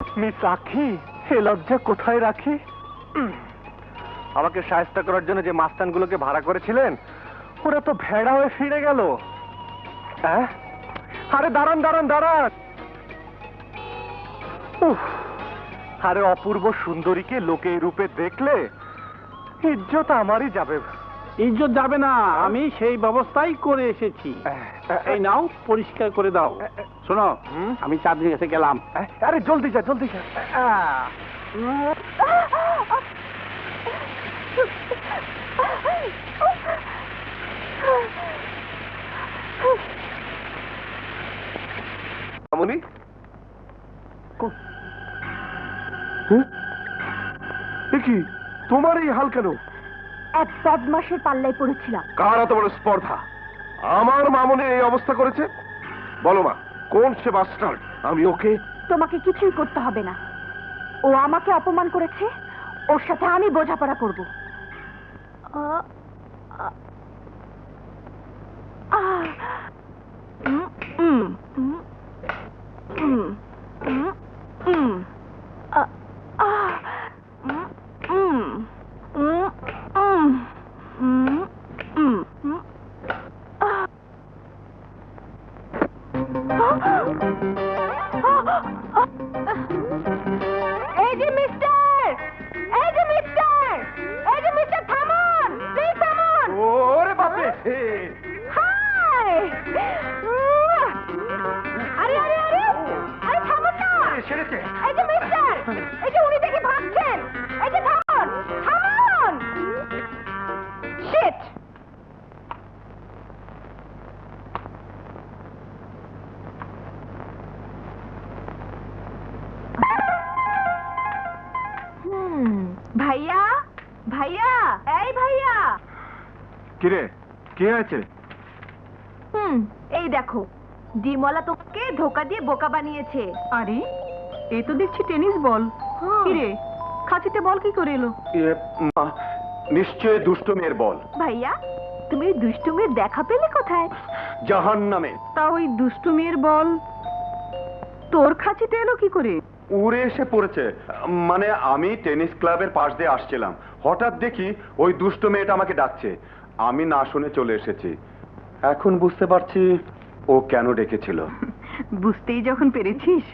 Miss আখি হে লজ্জা কোথায় রাখি? উম, আমাকে সাহায্য করার জন্য যে মাস্তানগুলোকে ভাড়া করেছিলেন ওরা তো ভেড়া হয়ে ফিরে গেল। হ্যাঁ? আরে দাঁড়ান দাঁড়ান আরে অপূর্ব সুন্দরীকে লোকে এই রূপে দেখলে ইজ্জত আমারই যাবে। ইজ্জত যাবে না। আমি সেই ব্যবস্থাই করে এসেছি। এই নাও পরিষ্কার করে দাও। শোনো? আমি চাঁদনির কাছে গেলাম। আরে জলদি যা জলদি যা। মামুনি? কি? তোমার এই হাল কেন? এক বদমাসের পাল্লায় পড়েছিলাম। কার এত বড় স্পর্ধা? আমার মামুনের এই অবস্থা করেছে? বলো মা কোন সে বাস্টার্ড আমি ওকে তোমাকে কিছুই করতে হবে না। ও আমাকে অপমান করেছে ওর সাথে আমি বোঝাপড়া করব। না এই যে মিস্টার এই যে উনি দেখে ভাগছেন এই যে থামুন থামুন। শিট ভাইয়া ভাইয়া এই ভাইয়া। কিরে কে আছে হুম এই দেখো ডিমলা তোকে ধোকা দিয়ে বোকা বানিয়েছে। আরে এ তো দেখছি টেনিস বল। কিরে খাঁচিতে বল কি করে এলো? নিশ্চয় দুষ্ট মেয়ের বল। ভাইয়া তুমি দুষ্টুমির দেখা পেলে কোথায়? জাহান নামে তা ওই দুষ্টু মেয়ের বল। তোর খাঁচিতে এলো কি করে? উড়ে এসে পড়েছে। মানে আমি টেনিস ক্লাবের পাশ দিয়ে আসছিলাম। হঠাৎ দেখি ওই দুষ্ট মেয়েটা আমাকে ডাকছে। আমি না শুনে চলে এসেছি। এখন বুঝতে পারছি ও কেন ডেকেছিল। বুঝতেই যখন পেরেছিস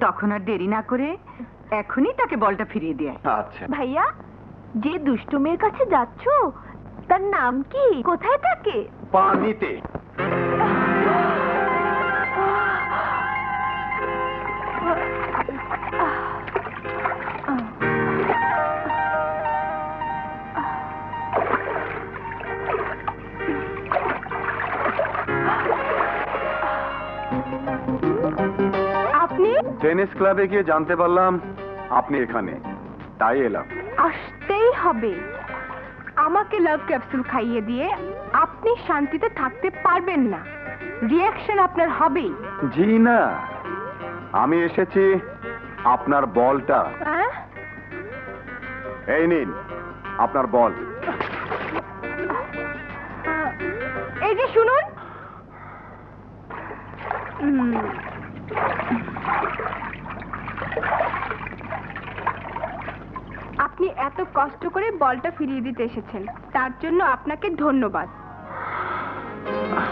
তখন আর দেরি না করে এখনই তাকে বলটা ফিরিয়ে দিয়ে আচ্ছা। ভাইয়া যে দুষ্টু মেয়ের কাছে যাচ্ছ তার নাম কি? কোথায় থাকে? পানিতে। আপনি? টেনিস ক্লাবে গিয়ে জানতে পারলাম আপনি এখানে। তাই এলাম। আসতেই হবে। আমাকে লাভ ক্যাপসুল খাইয়ে দিয়ে আপনি শান্তিতে থাকতে পারবেন না। রিয়াকশন আপনার হবেই। জি না। আমি এসেছি আপনার বলটা। হ্যাঁ? এই নিন আপনার বল। এই যে শুনুন আপনি এত কষ্ট করে বলটা ফিরিয়ে দিতে এসেছেন তার জন্য আপনাকে ধন্যবাদ।